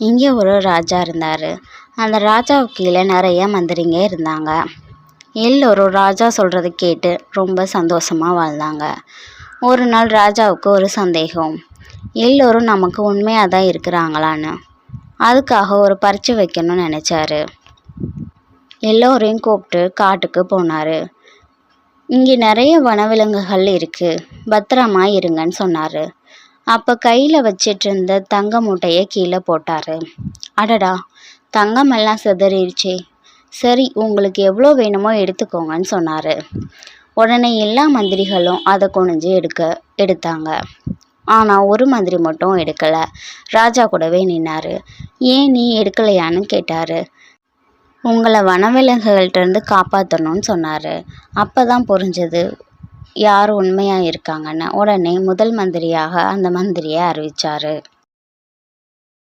இங்கே ஒரு ராஜா இருந்தார். அந்த ராஜாவுக்கு கீழே நிறைய மந்திரிங்க இருந்தாங்க. எல்லோரும் ராஜா சொல்கிறத கேட்டு ரொம்ப சந்தோஷமாக வாழ்ந்தாங்க. ஒரு நாள் ராஜாவுக்கு ஒரு சந்தேகம். எல்லோரும் நமக்கு உண்மையாக தான் இருக்கிறாங்களான்னு. அதுக்காக ஒரு பரீட்சை வைக்கணும்னு நினச்சாரு. எல்லோரையும் கூப்பிட்டு காட்டுக்கு போனார். இங்கே நிறைய வனவிலங்குகள் இருக்குது பத்திரமா இருங்கன்னு சொன்னார். அப்போ கையில் வச்சிட்டு இருந்த தங்க மூட்டையை கீழே போட்டார். அடடா தங்கமெல்லாம் சிதறிடுச்சே. சரி உங்களுக்கு எவ்வளோ வேணுமோ எடுத்துக்கோங்கன்னு சொன்னார். உடனே எல்லா மந்திரிகளும் அதை குனிஞ்சு எடுக்க எடுத்தாங்க. ஆனால் ஒரு மந்திரி மட்டும் எடுக்கலை. ராஜா கூடவே நின்னார். ஏன் நீ எடுக்கலையான்னு கேட்டார். உங்களை வனவிலங்குகள்கிட்டருந்து காப்பாற்றணும்னு சொன்னார். அப்போ தான் புரிஞ்சது யார் உண்மையாக இருக்காங்கன்னு உடனே முதல் மந்திரியாக அந்த மந்திரியை அறிவித்தாரு